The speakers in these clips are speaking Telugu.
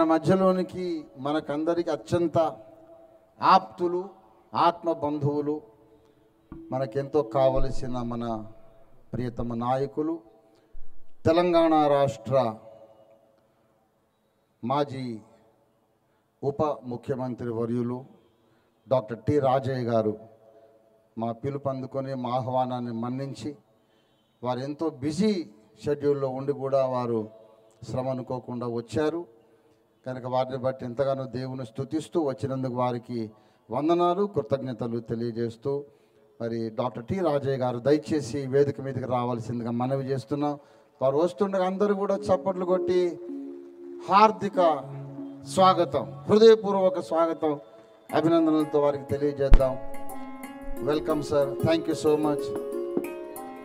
మన మధ్యలోనికి మనకందరికి అత్యంత ఆప్తులు ఆత్మ బంధువులు మనకెంతో కావలసిన మన ప్రియతమ నాయకులు తెలంగాణ రాష్ట్ర మాజీ ఉప ముఖ్యమంత్రి వర్యులు డాక్టర్ టి రాజయ్య గారు మా పిలుపు అందుకొని మా ఆహ్వానాన్ని మన్నించి వారు ఎంతో బిజీ షెడ్యూల్లో ఉండి కూడా వారు శ్రమ అనుకోకుండా వచ్చారు. కనుక వారిని బట్టి ఎంతగానో దేవుని స్థుతిస్తూ వచ్చినందుకు వారికి వందనాలు కృతజ్ఞతలు తెలియజేస్తూ మరి డాక్టర్ టి రాజయ్య గారు దయచేసి వేదిక మీదకి రావాల్సిందిగా మనవి చేస్తున్నాం. వారు వస్తుండగా అందరూ కూడా చప్పట్లు కొట్టి హార్దిక స్వాగతం హృదయపూర్వక స్వాగతం అభినందనలతో వారికి తెలియజేద్దాం. Welcome sir thank you so much.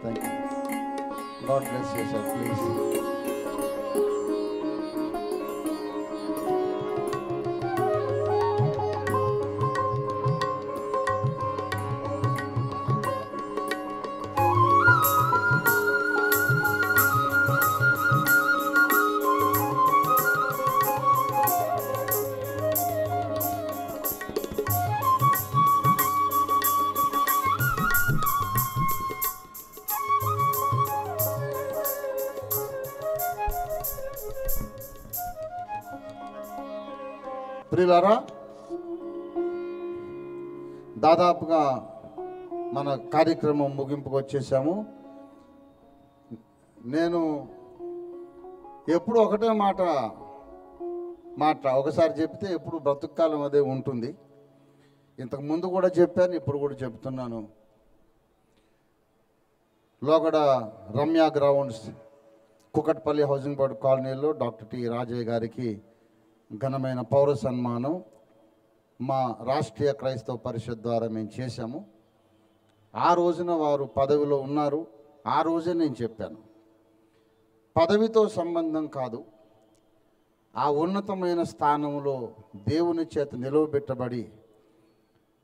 Thank you God bless you sir please. ప్రియులారా దాదాపుగా మన కార్యక్రమం ముగింపుకు వచ్చేసాము. నేను ఎప్పుడు ఒకటే మాట మాట ఒకసారి చెప్తే ఎప్పుడు బ్రతుకాలం అదే ఉంటుంది. ఇంతకు ముందు కూడా చెప్పాను ఇప్పుడు కూడా చెప్తున్నాను. లోగడ Ramya grounds Kukatpally housing board కాలనీలో డాక్టర్ టి రాజయ్య గారికి ఘనమైన పౌర సన్మానం మా రాష్ట్రీయ క్రైస్తవ పరిషత్ ద్వారా మేము చేశాము. ఆ రోజున వారు పదవిలో ఉన్నారు. ఆ రోజే నేను చెప్పాను. పదవితో సంబంధం కాదు. ఆ ఉన్నతమైన స్థానంలో దేవుని చేత నిలవబెట్టబడి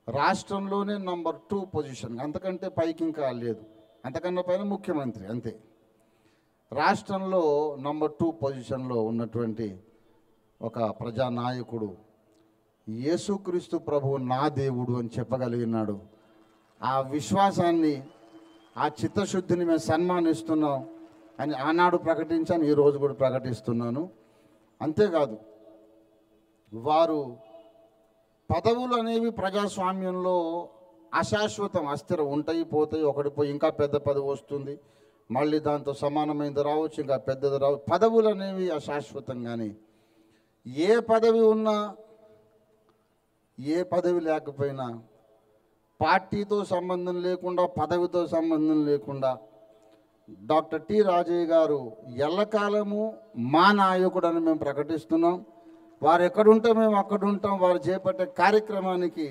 రాష్ట్రంలోనే నంబర్ టూ పొజిషన్. అంతకంటే పైకి ఇంకా లేదు. అంతకన్నా పైన ముఖ్యమంత్రి అంతే. రాష్ట్రంలో నంబర్ టూ పొజిషన్లో ఉన్నటువంటి ఒక ప్రజానాయకుడు. యేసుక్రీస్తు ప్రభువు నా దేవుడు అని చెప్పగలిగినాడు. ఆ విశ్వాసాన్ని ఆ చిత్తశుద్ధిని మేము సన్మానిస్తున్నాం అని ఆనాడు ప్రకటించాను ఈరోజు కూడా ప్రకటిస్తున్నాను. అంతేకాదు వారు పదవులు అనేవి ప్రజాస్వామ్యంలో అశాశ్వతం అస్థిర ఉంటాయి పోతాయి ఒకటి పోయి ఇంకా పెద్ద పదవి వస్తుంది మళ్ళీ దాంతో సమానమైనది రావచ్చు ఇంకా పెద్దది రావు పదవులు అనేవి అశాశ్వతం కానీ ఏ పదవి ఉన్నా ఏ పదవి లేకపోయినా పార్టీతో సంబంధం లేకుండా పదవితో సంబంధం లేకుండా డాక్టర్ టి రాజయ్య గారు ఎల్లకాలము మా నాయకుడు అని మేము ప్రకటిస్తున్నాం. వారు ఎక్కడుంటే మేము అక్కడ ఉంటాం వారు చేపట్టే కార్యక్రమానికి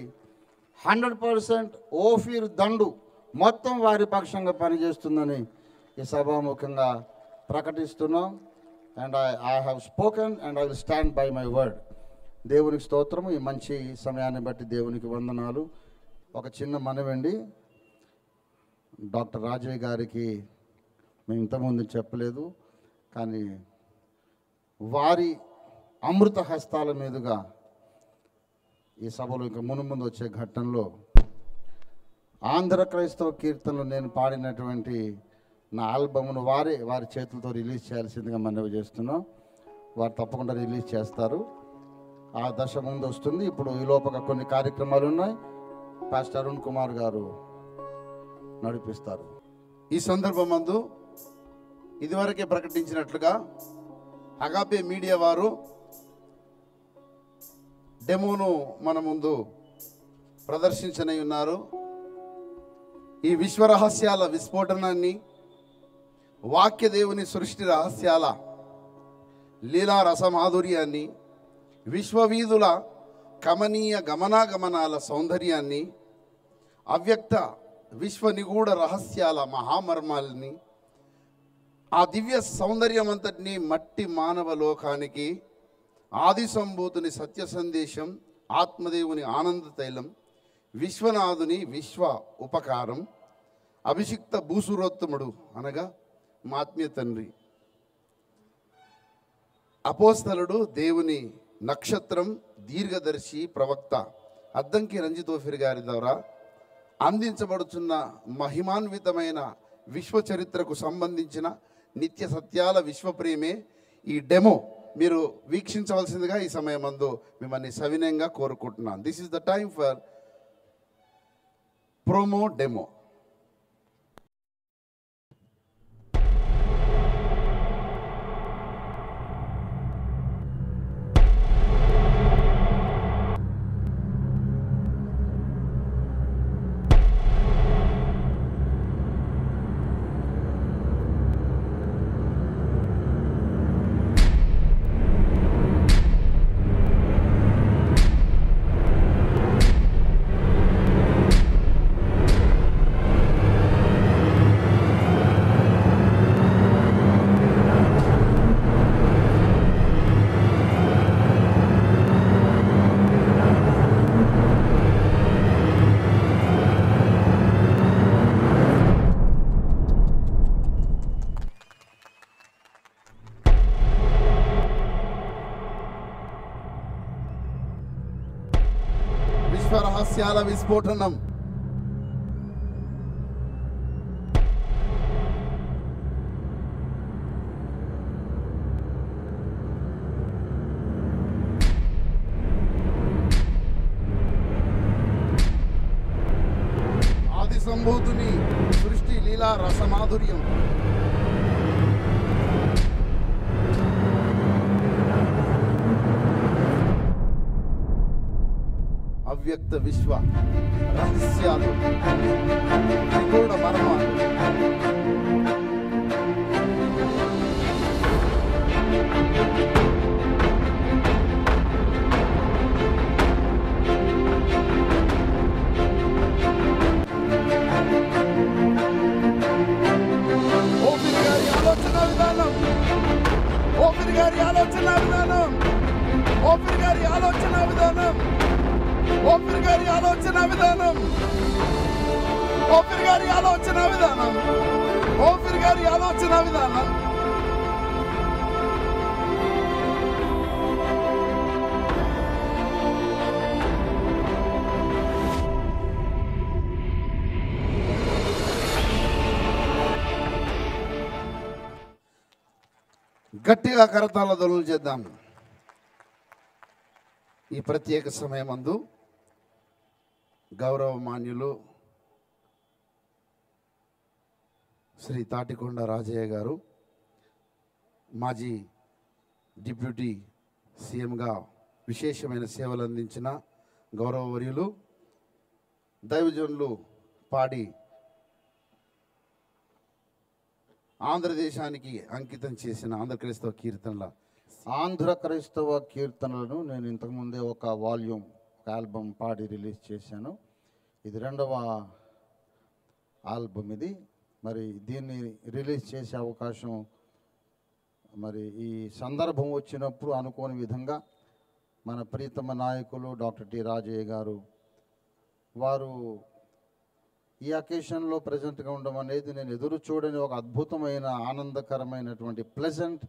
హండ్రెడ్ పర్సెంట్ ఓఫీర్ దండు మొత్తం వారి పక్షంగా పనిచేస్తుందని ఈ సభాముఖంగా ప్రకటిస్తున్నాం. And I I have spoken and I will stand by my word దేవునికి స్తోత్రము. ఈ మంచి సమయాన్ని బట్టి దేవునికి వందనాలు. ఒక చిన్న మనవండి. డాక్టర్ రాజయ్య గారికి మేము ఇంతకుముందు చెప్పలేదు కానీ వారి అమృత హస్తాల మీదుగా ఈ సభలో ఇంకా మునుముందు వచ్చే ఘట్టంలో ఆంధ్ర క్రైస్తవ కీర్తనలు నేను పాడినటువంటి నా ఆల్బమ్ను వారే వారి చేతులతో రిలీజ్ చేయాల్సిందిగా మనవి చేస్తున్నాం. వారు తప్పకుండా రిలీజ్ చేస్తారు. ఆ దశ ముందు వస్తుంది. ఇప్పుడు ఈ లోపల కొన్ని కార్యక్రమాలు ఉన్నాయి. పాస్టర్ అరుణ్ కుమార్ గారు నడిపిస్తారు. ఈ సందర్భం సందర్భమందు ఇదివరకే ప్రకటించినట్లుగా అగాపే మీడియా వారు డెమోను మన ముందు ప్రదర్శించనై ఉన్నారు. ఈ విశ్వరహస్యాల విస్ఫోటనాన్ని వాక్య దేవుని సృష్టి రహస్యాల లీలా రసమాధుర్యాన్ని విశ్వవీధుల కమనీయ గమనాగమనాల సౌందర్యాన్ని అవ్యక్త విశ్వ నిగూఢ రహస్యాల మహామర్మాల్ని ఆ దివ్య సౌందర్యమంతటిని మట్టి మానవ లోకానికి ఆది సంభూతుని సత్య సందేశం ఆత్మదేవుని ఆనంద తైలం విశ్వనాథుని విశ్వ ఉపకారం అభిషిక్త భూసురోత్తముడు అనగా మా ఆత్మీయ తండ్రి. అపోస్తలుడు దేవుని నక్షత్రం దీర్ఘదర్శి ప్రవక్త అద్దంకి రంజితోఫిర్ గారి ద్వారా అందించబడుతున్న మహిమాన్వితమైన విశ్వ చరిత్రకు సంబంధించిన నిత్య సత్యాల విశ్వప్రేమే ఈ డెమో మీరు వీక్షించవలసిందిగా ఈ సమయమందు మిమ్మల్ని సవినయంగా కోరుకుంటున్నాను. This is the time for promo demo విశ్వరహస్యాల విస్ఫోటనం. రహస్యాలు నిగూఢ మర్మాలు ఓపిరి గారి ఆలోచన విధానం ఓపిరి గారి ఆలోచన విధానం ఓపిరి గారి ఆలోచన విధానం. ఓపిరి గారి ఆలోచన విధానం. ఓపిరి గారి ఆలోచన విధానం. విధానం గట్టిగా కరతాల ధ్వనులు చేద్దాం. ఈ ప్రత్యేక సమయమందు గౌరవమాన్యులు శ్రీ తాటికొండ రాజయ్య గారు మాజీ డిప్యూటీ సీఎంగా విశేషమైన సేవలు అందించిన గౌరవవర్యులు దైవజనులు పాడి ఆంధ్రదేశానికి అంకితం చేసిన ఆంధ్రక్రైస్తవ కీర్తనల ఆంధ్ర క్రైస్తవ కీర్తనలను నేను ఇంతకుముందే ఒక వాల్యూమ్ ఒక ఆల్బమ్ పాడి రిలీజ్ చేశాను. ఇది రెండవ ఆల్బమ్ ఇది. మరి దీన్ని రిలీజ్ చేసే అవకాశం మరి ఈ సందర్భం వచ్చినప్పుడు అనుకోని విధంగా మన ప్రీతమ నాయకులు డాక్టర్ టి రాజయ్య గారు వారు ఈ అకేషన్లో ప్రజెంట్గా ఉండడం అనేది నేను ఎదురు చూడని ఒక అద్భుతమైన ఆనందకరమైనటువంటి pleasant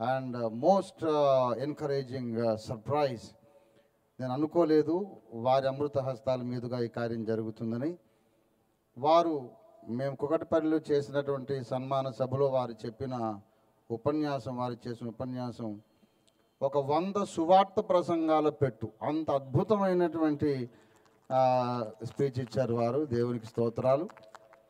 and most encouraging surprise నేను అనుకోలేదు వారి అమృత హస్తాల మీదుగా ఈ కార్యం జరుగుతుందని. వారు మేము కుకటపల్లిలో చేసినటువంటి సన్మాన సభలో వారు చెప్పిన ఉపన్యాసం వారు చేసిన ఉపన్యాసం ఒక వంద సువార్త ప్రసంగాల పెట్టు అంత అద్భుతమైనటువంటి స్పీచ్ ఇచ్చారు వారు. దేవునికి స్తోత్రాలు.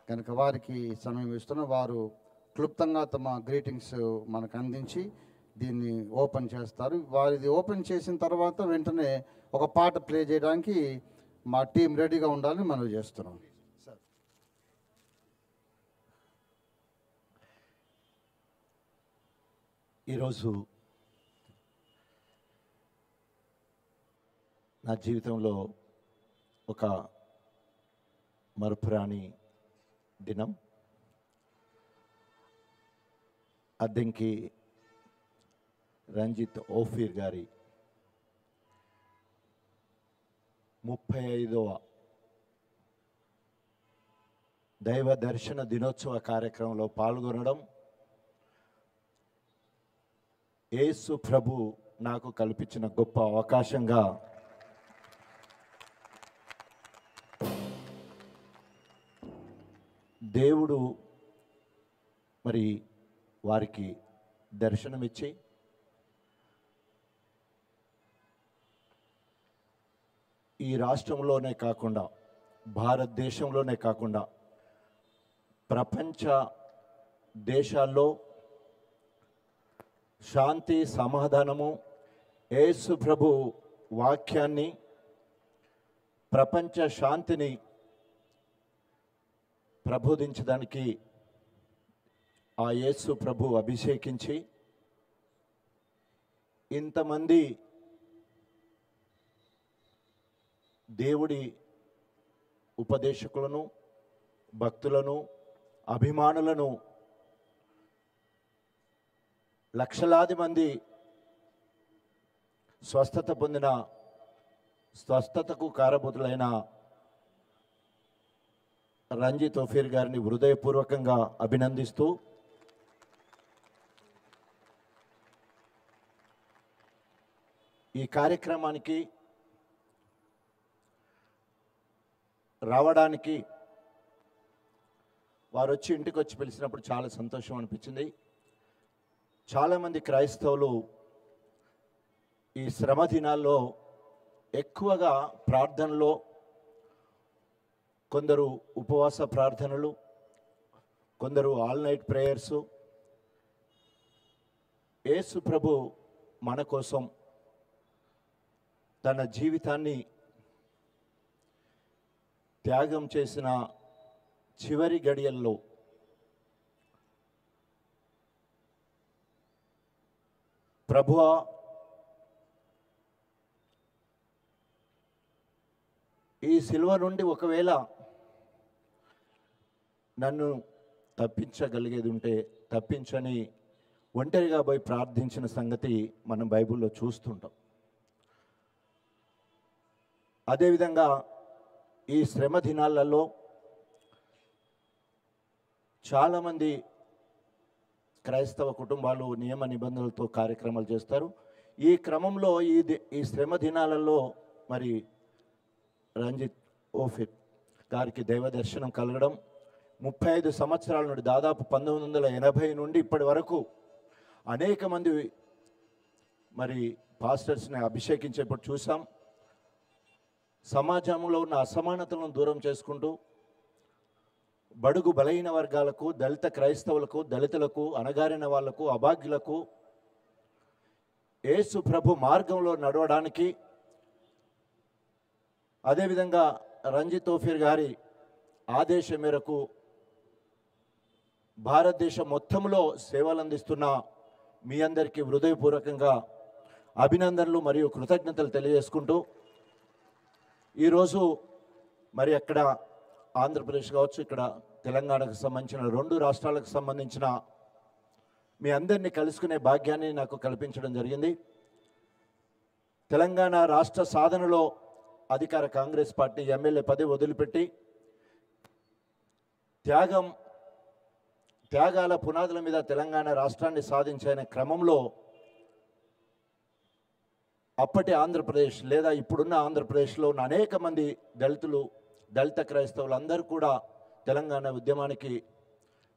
కనుక వారికి సమయం ఇస్తున్న వారు క్లుప్తంగా తమ గ్రీటింగ్స్ మనకు అందించి దీన్ని ఓపెన్ చేస్తారు. వారిది ఓపెన్ చేసిన తర్వాత వెంటనే ఒక పాట ప్లే చేయడానికి మా టీం రెడీగా ఉండాలని మనం చేస్తున్నాం. ఈరోజు నా జీవితంలో ఒక మరుపురాని దినం. అద్దెంకి రంజిత్ ఓఫీర్ గారి ముప్పై ఐదవ దైవ దర్శన దినోత్సవ కార్యక్రమంలో పాల్గొనడం యేసు ప్రభు నాకు కల్పించిన గొప్ప అవకాశంగా దేవుడు మరి వారికి దర్శనమిచ్చి ఈ రాష్ట్రంలోనే కాకుండా భారతదేశంలోనే కాకుండా ప్రపంచ దేశాల్లో శాంతి సమాధానము యేసు ప్రభు వాక్యాన్ని ప్రపంచ శాంతిని ప్రబోధించడానికి ఆ యేసు ప్రభు అభిషేకించి ఇంతమంది దేవుడి ఉపదేశకులను భక్తులను అభిమానులను లక్షలాది మంది స్వస్థత పొందిన స్వస్థతకు కారభూతులైన రంజీ తోఫీర్ గారిని హృదయపూర్వకంగా అభినందిస్తూ ఈ కార్యక్రమానికి రావడానికి వారు వచ్చి ఇంటికి వచ్చి పిలిచినప్పుడు చాలా సంతోషం అనిపించింది. చాలామంది క్రైస్తవులు ఈ శ్రమ దినాల్లో ఎక్కువగా ప్రార్థనలో కొందరు ఉపవాస ప్రార్థనలు కొందరు ఆల్ నైట్ ప్రేయర్సు. యేసు ప్రభు మన కోసం తన జీవితాన్ని త్యాగం చేసిన చివరి గడియల్లో ప్రభువా ఈ సిల్వ నుండి ఒకవేళ నన్ను తప్పించగలిగేది ఉంటే తప్పించని ఒంటరిగా పోయి ప్రార్థించిన సంగతి మనం బైబిల్లో చూస్తుంటాం. అదేవిధంగా ఈ శ్రమ దినాలలో చాలామంది క్రైస్తవ కుటుంబాలు నియమ నిబంధనలతో కార్యక్రమాలు చేస్తారు. ఈ క్రమంలో ఈ ఈ శ్రమ దినాలలో మరి రంజిత్ ఓఫిర్ గారికి దైవ దర్శనం కలగడం ముప్పై ఐదు సంవత్సరాల నుండి దాదాపు పంతొమ్మిది వందల ఎనభై నుండి ఇప్పటి వరకు అనేక మంది మరి పాస్టర్స్ని అభిషేకించేప్పుడు చూసాం. సమాజంలో ఉన్న అసమానతలను దూరం చేసుకుంటూ బడుగు బలహీన వర్గాలకు దళిత క్రైస్తవులకు దళితులకు అణగారిన వాళ్ళకు అభాగ్యులకు యేసు ప్రభు మార్గంలో నడవడానికి అదేవిధంగా రంజిత్ తోఫీర్ గారి ఆదేశం మేరకు భారతదేశం మొత్తంలో సేవలు అందిస్తున్న మీ అందరికీ హృదయపూర్వకంగా అభినందనలు మరియు కృతజ్ఞతలు తెలియజేసుకుంటూ ఈరోజు మరి అక్కడ ఆంధ్రప్రదేశ్ కావచ్చు ఇక్కడ తెలంగాణకు సంబంధించిన రెండు రాష్ట్రాలకు సంబంధించిన మీ అందరినీ కలుసుకునే భాగ్యాన్ని నాకు కల్పించడం జరిగింది. తెలంగాణ రాష్ట్ర సాధనలో అధికార కాంగ్రెస్ పార్టీ ఎమ్మెల్యే పదవి వదిలిపెట్టి త్యాగం త్యాగాల పునాదుల మీద తెలంగాణ రాష్ట్రాన్ని సాధించిన క్రమంలో అప్పటి ఆంధ్రప్రదేశ్ లేదా ఇప్పుడున్న ఆంధ్రప్రదేశ్లో ఉన్న అనేక మంది దళితులు దళిత క్రైస్తవులు అందరూ కూడా తెలంగాణ ఉద్యమానికి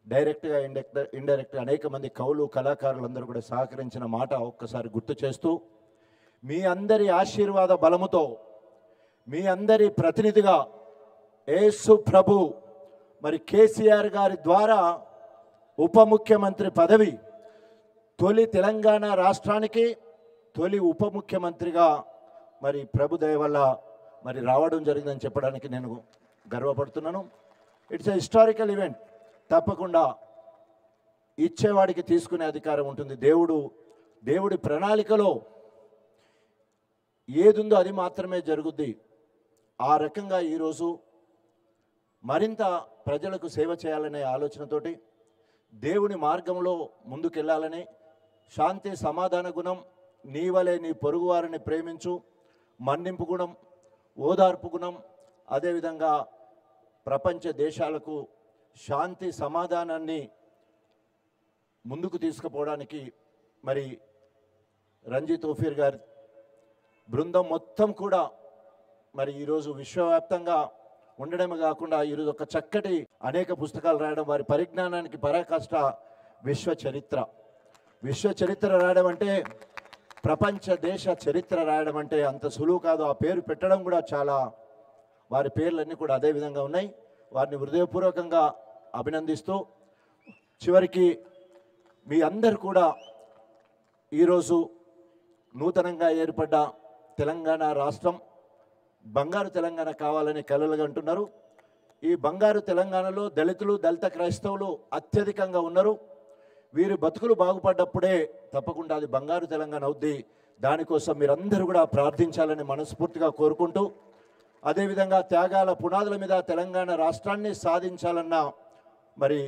డైరెక్ట్గా ఇండెక్ట్ ఇండైరెక్ట్గా అనేక మంది కవులు కళాకారులు అందరూ కూడా సహకరించిన మాట ఒక్కసారి గుర్తు చేస్తూ మీ అందరి ఆశీర్వాద బలముతో మీ అందరి ప్రతినిధిగా యేసు ప్రభు మరి కేసీఆర్ గారి ద్వారా ఉప ముఖ్యమంత్రి పదవి తొలి తెలంగాణ రాష్ట్రానికి తొలి ఉప ముఖ్యమంత్రిగా మరి ప్రభుదయ వల్ల మరి రావడం జరిగిందని చెప్పడానికి నేను గర్వపడుతున్నాను. ఇట్స్ ఎ హిస్టారికల్ ఈవెంట్ తప్పకుండా ఇచ్చేవాడికి తీసుకునే అధికారం ఉంటుంది. దేవుడు దేవుడి ప్రణాళికలో ఏదుందో అది మాత్రమే జరుగుద్ది. ఆ రకంగా ఈరోజు మరింత ప్రజలకు సేవ చేయాలనే ఆలోచనతోటి దేవుని మార్గంలో ముందుకెళ్ళాలని శాంతి సమాధాన గుణం నీవలే నీ పొరుగువారిని ప్రేమించు మన్నింపు గుణం ఓదార్పు గుణం అదేవిధంగా ప్రపంచ దేశాలకు శాంతి సమాధానాన్ని ముందుకు తీసుకుపోవడానికి మరి రంజిత్ ఓఫీర్ గారి బృందం మొత్తం కూడా మరి ఈరోజు విశ్వవ్యాప్తంగా ఉండడమే కాకుండా ఈరోజు ఒక చక్కటి అనేక పుస్తకాలు రాయడం వారి పరిజ్ఞానానికి పరాకాష్ట విశ్వ చరిత్ర విశ్వ చరిత్ర రాయడం అంటే ప్రపంచ దేశ చరిత్ర రాయడం అంటే అంత సులువు కాదు. ఆ పేరు పెట్టడం కూడా చాలా వారి పేర్లన్నీ కూడా అదే విధంగా ఉన్నాయి. వారిని హృదయపూర్వకంగా అభినందిస్తూ చివరికి మీ అందరు కూడా ఈరోజు నూతనంగా ఏర్పడ్డ తెలంగాణ రాష్ట్రం బంగారు తెలంగాణ కావాలని కలలుగా అంటున్నారు. ఈ బంగారు తెలంగాణలో దళితులు దళిత క్రైస్తవులు అత్యధికంగా ఉన్నారు. వీరి బతుకులు బాగుపడ్డప్పుడే తప్పకుండా అది బంగారు తెలంగాణ అవుద్ది. దానికోసం మీరందరూ కూడా ప్రార్థించాలని మనస్ఫూర్తిగా కోరుకుంటూ అదేవిధంగా త్యాగాల పునాదుల మీద తెలంగాణ రాష్ట్రాన్ని సాధించాలన్న మరి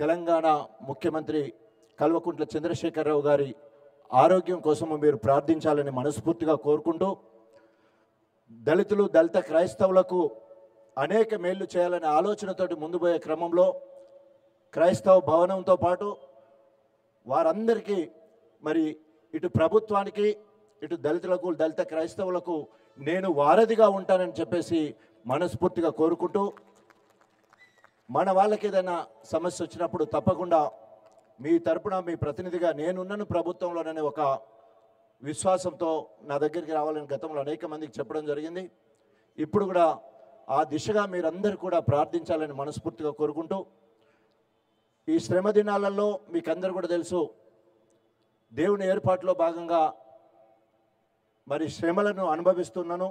తెలంగాణ ముఖ్యమంత్రి కల్వకుంట్ల చంద్రశేఖరరావు గారి ఆరోగ్యం కోసము మీరు ప్రార్థించాలని మనస్ఫూర్తిగా కోరుకుంటూ దళితులు దళిత క్రైస్తవులకు అనేక మేళ్ళు చేయాలనే ఆలోచనతోటి ముందుపోయే క్రమంలో క్రైస్తవ భవనంతో పాటు వారందరికీ మరి ఇటు ప్రభుత్వానికి ఇటు దళితులకు దళిత క్రైస్తవులకు నేను వారధిగా ఉంటానని చెప్పేసి మనస్ఫూర్తిగా కోరుకుంటూ మన వాళ్ళకి ఏదైనా సమస్య వచ్చినప్పుడు తప్పకుండా మీ తరపున మీ ప్రతినిధిగా నేనున్నను ప్రభుత్వంలోననే ఒక విశ్వాసంతో నా దగ్గరికి రావాలని గతంలో అనేక మందికి చెప్పడం జరిగింది. ఇప్పుడు కూడా ఆ దిశగా మీరందరూ కూడా ప్రార్థించాలని మనస్ఫూర్తిగా కోరుకుంటూ ఈ శ్రమ దినాలలో మీకు అందరు కూడా తెలుసు దేవుని ఏర్పాటులో భాగంగా మరి శ్రమలను అనుభవిస్తున్నాను.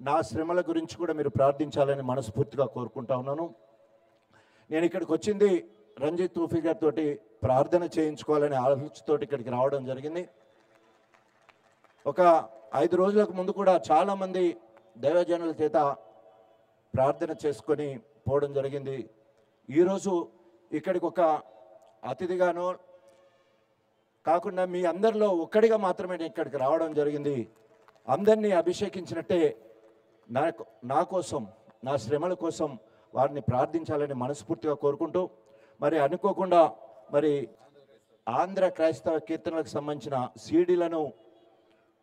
నా శ్రమల గురించి కూడా మీరు ప్రార్థించాలని మనస్ఫూర్తిగా కోరుకుంటా ఉన్నాను. నేను ఇక్కడికి వచ్చింది రంజిత్ తూఫీ గారితో ప్రార్థన చేయించుకోవాలనే ఆలోచనతో ఇక్కడికి రావడం జరిగింది. ఒక ఐదు రోజులకు ముందు కూడా చాలామంది దైవజనుల చేత ప్రార్థన చేసుకొని పోవడం జరిగింది. ఈరోజు ఇక్కడికి ఒక అతిథిగానో కాకుండా మీ అందరిలో ఒక్కడిగా మాత్రమే నేను ఇక్కడికి రావడం జరిగింది. అందరినీ అభిషేకించినట్టే నాకు నా కోసం నా శ్రమల కోసం వారిని ప్రార్థించాలని మనస్ఫూర్తిగా కోరుకుంటూ మరి అనుకోకుండా మరి ఆంధ్ర క్రైస్తవ కీర్తనలకు సంబంధించిన సీడీలను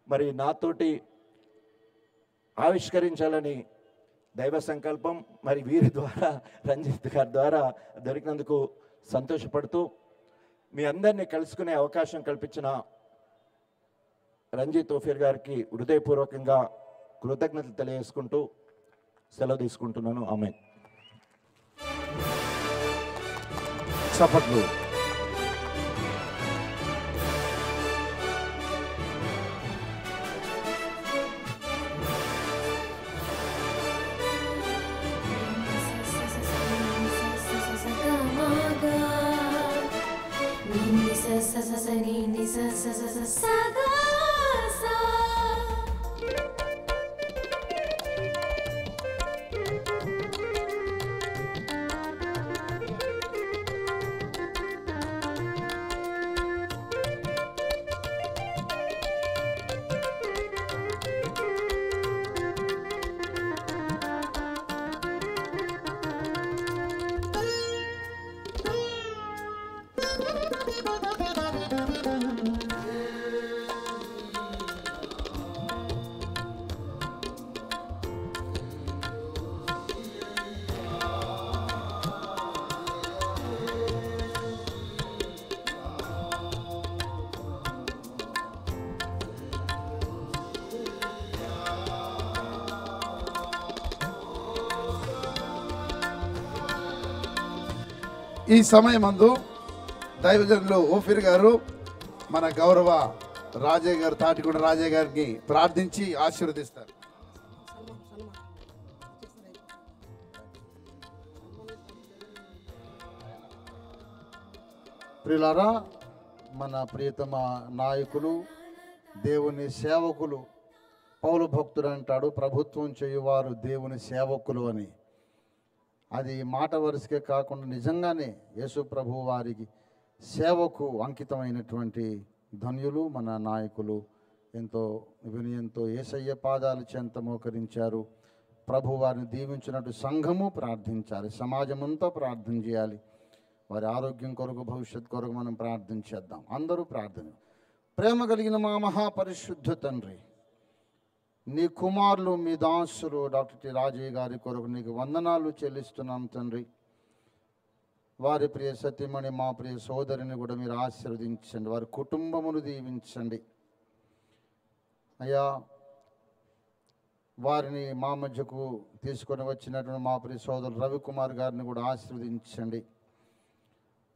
మరి నాతోటి ఆవిష్కరించాలని దైవ సంకల్పం మరి వీరి ద్వారా రంజిత్ గారి ద్వారా దొరికినందుకు సంతోషపడుతూ మీ అందరినీ కలుసుకునే అవకాశం కల్పించిన రంజిత్ ఓఫీర్ గారికి హృదయపూర్వకంగా కృతజ్ఞతలు తెలియజేసుకుంటూ సెలవు తీసుకుంటున్నాను. ఆమె చప్పట్లు ఈ సమయమందు దైవజనులు ఓఫిర్ గారు మన గౌరవ రాజయ్య గారు తాటిగూడ రాజయ్య గారిని ప్రార్థించి ఆశీర్వదిస్తారు. ప్రిలారా మన ప్రియతమ నాయకులు దేవుని సేవకులు పౌలు భక్తుడు అంటాడు ప్రభుత్వం చేయువారు దేవుని సేవకులు అని. అది మాట వరుసకే కాకుండా నిజంగానే యేసు ప్రభు వారికి సేవకు అంకితమైనటువంటి ధన్యులు మన నాయకులు. ఎంతో వినయంతో ఏసయ్య పాదాలు చెంత మోకరించారు. ప్రభు వారిని దీవించినట్టు సంఘము ప్రార్థించాలి సమాజమంతా ప్రార్థన చేయాలి. వారి ఆరోగ్యం కొరకు భవిష్యత్ కొరకు మనం ప్రార్థన చేద్దాం. అందరూ ప్రార్థన. ప్రేమ కలిగిన మా మహాపరిశుద్ధ తండ్రి నీ కుమారులు మీ దాసులు డాక్టర్ టి. రాజయ్య గారి కొరకు నీకు వందనాలు చెల్లిస్తున్నాం తండ్రి. వారి ప్రియ సత్యమణి మా ప్రియ సోదరిని కూడా మీరు ఆశీర్వదించండి. వారి కుటుంబమును దీవించండి. అయ్యా వారిని మా మధ్యకు తీసుకొని వచ్చినటువంటి మా ప్రియ సోదరుడు రవికుమార్ గారిని కూడా ఆశీర్వదించండి.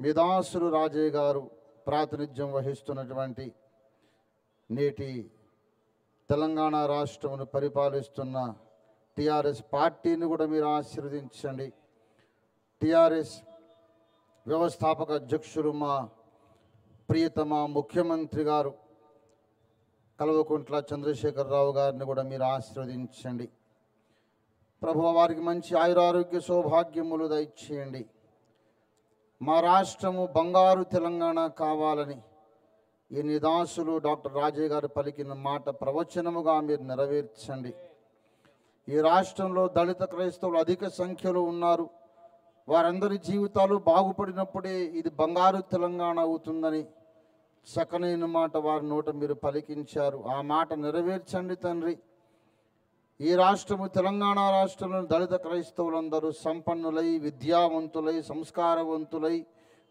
మీ దాసులు రాజయ్య గారు ప్రాతినిధ్యం వహిస్తున్నటువంటి నేటి తెలంగాణ రాష్ట్రమును పరిపాలిస్తున్న టిఆర్ఎస్ పార్టీని కూడా మీరు ఆశీర్వదించండి. టిఆర్ఎస్ వ్యవస్థాపక అధ్యక్షులు మా ప్రియతమ ముఖ్యమంత్రి గారు కల్వకుంట్ల చంద్రశేఖరరావు గారిని కూడా మీరు ఆశీర్వదించండి. ప్రభు వారికి మంచి ఆయురారోగ్య సౌభాగ్యములు దయచేయండి. మా రాష్ట్రము బంగారు తెలంగాణ కావాలని ఈ నిదాసులు డాక్టర్ రాజయ్య గారు పలికిన మాట ప్రవచనముగా మీరు నెరవేర్చండి. ఈ రాష్ట్రంలో దళిత క్రైస్తవులు అధిక సంఖ్యలో ఉన్నారు. వారందరి జీవితాలు బాగుపడినప్పుడే ఇది బంగారు తెలంగాణ అవుతుందని చక్కనైన మాట వారి నోట మీరు పలికించారు. ఆ మాట నెరవేర్చండి తండ్రి. ఈ రాష్ట్రము తెలంగాణ రాష్ట్రంలో దళిత క్రైస్తవులందరూ సంపన్నులై విద్యావంతులై సంస్కారవంతులై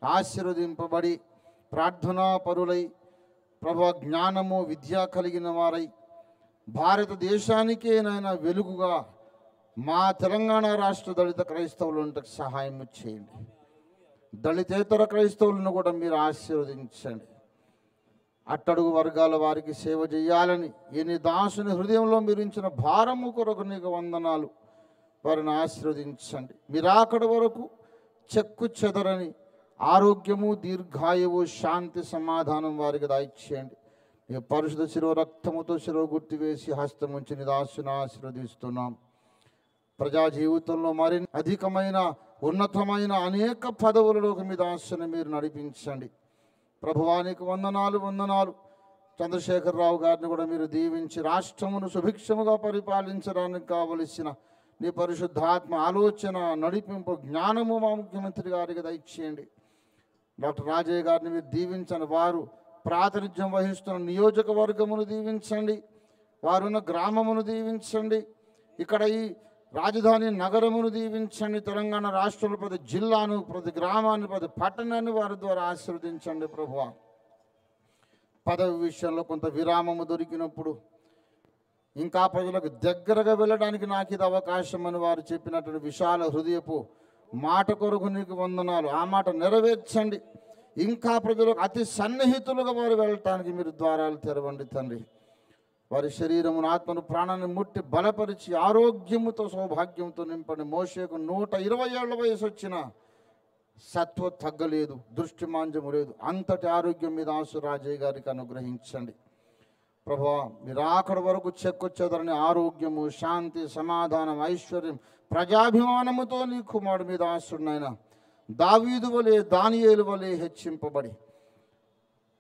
ఆశీర్వదింపబడి ప్రార్థనాపరులై ప్రభ జ్ఞానము విద్య కలిగిన వారై భారతదేశానికే నాయన వెలుగుగా మా తెలంగాణ రాష్ట్ర దళిత క్రైస్తవులకు సహాయం చేయండి. దళితేతర క్రైస్తవులను కూడా మీరు ఆశీర్వదించండి. అట్టడుగు వర్గాల వారికి సేవ చేయాలని ఎన్ని దాసుని హృదయంలో మీరుంచిన భారము కొరకు నీకు వందనాలు. వారిని ఆశీర్వదించండి. మీరు అక్కడి వరకు చెక్కు చెదరని ఆరోగ్యము దీర్ఘాయువు శాంతి సమాధానం వారికి దాయిచ్చేయండి. మీ పరిశుద్ధ శిరో రక్తముతో శిరో గుర్తి వేసి హస్తం ఉంచి నీ ఆశీర్వదిస్తున్నాం. ప్రజా జీవితంలో మరి అధికమైన ఉన్నతమైన అనేక పదవులలోకి మీ దాసును మీరు నడిపించండి. ప్రభువానికి వందనాలు వందనాలు. చంద్రశేఖరరావు గారిని కూడా మీరు దీవించి రాష్ట్రమును సుభిక్షముగా పరిపాలించడానికి కావలసిన నీ పరిశుద్ధాత్మ ఆలోచన నడిపింపు జ్ఞానము మా ముఖ్యమంత్రి గారికి దయచేయండి డాక్టర్ రాజయ్య గారిని మీరు దీవించండి. వారు ప్రాతినిధ్యం వహిస్తున్న నియోజకవర్గమును దీవించండి. వారున్న గ్రామమును దీవించండి. ఇక్కడ ఈ రాజధాని నగరమును దీవించండి. తెలంగాణ రాష్ట్రంలో ప్రతి జిల్లాను ప్రతి గ్రామాన్ని ప్రతి పట్టణాన్ని వారి ద్వారా ఆశీర్వదించండి ప్రభు పదవి విషయంలో కొంత విరామము దొరికినప్పుడు ఇంకా ప్రజలకు దగ్గరగా వెళ్ళడానికి నాకు ఇది అవకాశం అని వారు చెప్పినటువంటి విశాల హృదయపు మాట కొరకు నీకు వందనాలు. ఆ మాట నెరవేర్చండి. ఇంకా ప్రజలకు అతి సన్నిహితులుగా వారు వెళ్ళటానికి మీరు ద్వారాలు తెరవండి తండ్రి. వారి శరీరమును ఆత్మను ప్రాణాన్ని ముట్టి బలపరిచి ఆరోగ్యముతో సౌభాగ్యంతో నింపండి. మోషేకు నూట ఇరవై ఏళ్ళ వయసు వచ్చిన సత్వ తగ్గలేదు దృష్టి మాంజము లేదు. అంతటి ఆరోగ్యం మీద ఆసు రాజయ్య గారికి అనుగ్రహించండి. ప్రభా మీరు ఆఖడి వరకు చెక్కొచ్చేదరని ఆరోగ్యము శాంతి సమాధానం ఐశ్వర్యం ప్రజాభిమానముతో నీ కుమారుడు మీద ఆసుడినైనా దావీదు వలె దానియేలు వలె హెచ్చింపబడి.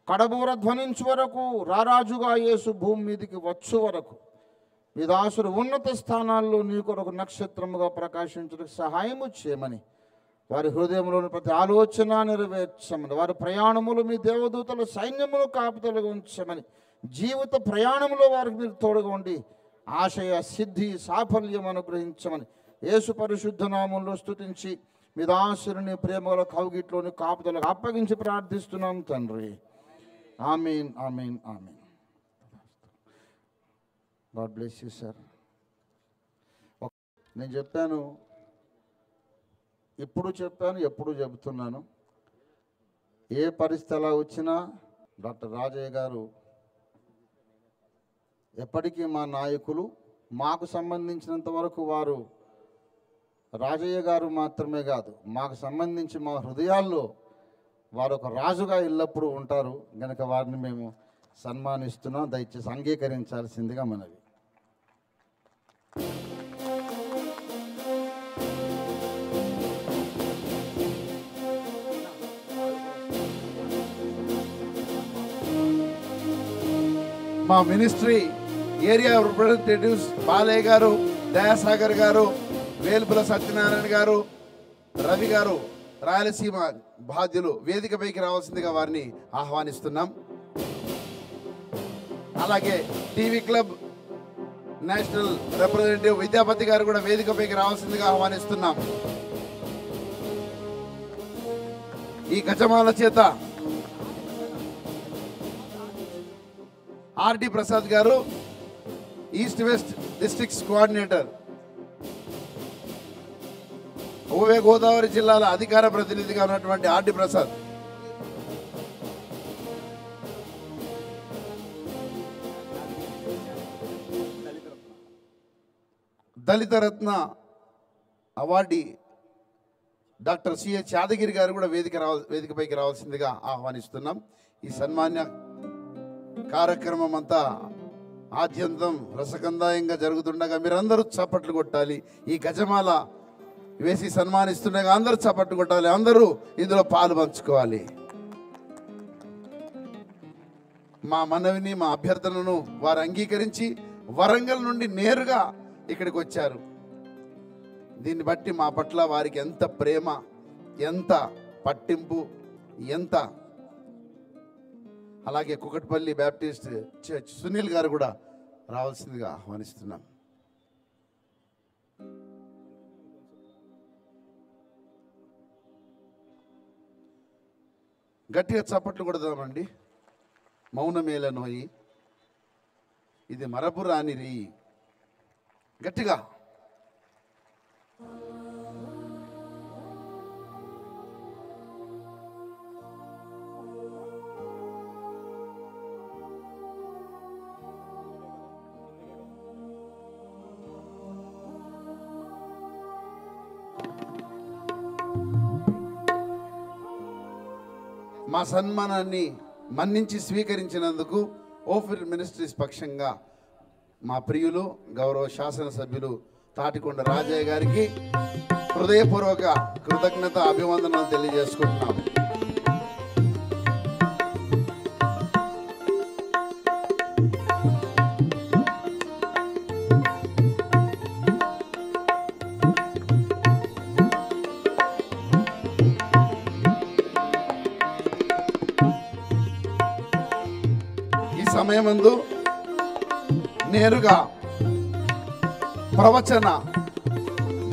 కడబూర ధ్వనించు వరకు రారాజుగా యేసు భూమి మీదకి వచ్చు వరకు. మీ దాసుడు ఉన్నత స్థానాల్లో నీ కొరకు నక్షత్రముగా ప్రకాశించడానికి సహాయము చేయమని. వారి హృదయంలోని ప్రతి ఆలోచన నెరవేర్చమని. వారి ప్రయాణములు మీ దేవదూతల సైన్యములు కాపుదలుగా ఉంచమని. జీవిత ప్రయాణంలో వారికి మీరు తోడుగా ఉండి ఆశయ సిద్ధి సాఫల్యం అనుగ్రహించమని. యేసు పరిశుద్ధ నామంలో స్థుతించి మీ దాసుని ప్రేమగల కౌగిట్లోని కాపుదలకు అప్పగించి ప్రార్థిస్తున్నాం తండ్రి. Amen amen amen. God bless you sir నేను చెప్పాను ఇప్పుడు చెప్పాను ఎప్పుడు చెబుతున్నాను. ఏ పరిస్థితి అలా వచ్చినా డాక్టర్ రాజయ్య గారు ఎప్పటికీ మా నాయకులు మాకు సంబంధించినంత వరకు వారు రాజయ్య గారు మాత్రమే కాదు మాకు సంబంధించి మా హృదయాల్లో వారు ఒక రాజుగా ఎల్లప్పుడూ ఉంటారు. కనుక వారిని మేము సన్మానిస్తున్నాం దయచేసి అంగీకరించాల్సిందిగా మనవి. మా మినిస్ట్రీ ఏరియా రిప్రజెంటేటివ్స్ బాలయ్య గారు దయాసాగర్ గారు వేలుపుల సత్యనారాయణ గారు రవి గారు రాయలసీమ బాధ్యులు వేదికపైకి రావాల్సిందిగా వారిని ఆహ్వానిస్తున్నాం. అలాగే TV club national representative Vidyapati గారు కూడా వేదికపైకి రావాల్సిందిగా ఆహ్వానిస్తున్నాం. ఈ గజమాల చేత ఆర్డి ప్రసాద్ గారు ఈస్ట్ వెస్ట్ డిస్ట్రిక్ట్స్ కోఆర్డినేటర్ ఉభయ గోదావరి జిల్లాల అధికార ప్రతినిధిగా ఉన్నటువంటి R D Prasad. Dalit Ratna awardee doctor C H Yadagiri గారు కూడా వేదిక రావ వేదికపైకి రావాల్సిందిగా ఆహ్వానిస్తున్నాం. ఈ సన్మాన్య కార్యక్రమం అంతా ఆద్యంతం రసకందాయంగా జరుగుతుండగా మీరందరూ చప్పట్లు కొట్టాలి. ఈ గజమాల వేసి సన్మానిస్తుండగా అందరూ చప్పట్లు కొట్టాలి అందరూ ఇందులో పాలు పంచుకోవాలి. మా మనవిని మా అభ్యర్థనను వారు అంగీకరించి వరంగల్ నుండి నేరుగా ఇక్కడికి వచ్చారు. దీన్ని బట్టి మా పట్ల వారికి ఎంత ప్రేమ ఎంత పట్టింపు ఎంత అలాగే కుకట్పల్లి బ్యాప్టిస్ట్ చర్చ్ సునీల్ గారు కూడా రావాల్సిందిగా ఆహ్వానిస్తున్నాం. గట్టిగా చప్పట్లు కొడదామండి. మౌనమేల నోయి. ఇది మరపు రానిరి గట్టిగా సన్మానాన్ని మన్నించి స్వీకరించినందుకు ఓఫిర్ మినిస్ట్రీస్ పక్షంగా మా ప్రియులు గౌరవ శాసనసభ్యులు తాటికొండ రాజయ్య గారికి హృదయపూర్వక కృతజ్ఞత అభివందనాలు తెలియజేసుకుంటున్నాం సమయమందు నేరుగా ప్రవచన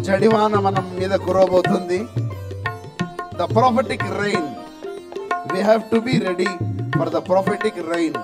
జడివాన మనం మీద కురవబోతుంది. The prophetic rain we have to be ready for the prophetic rain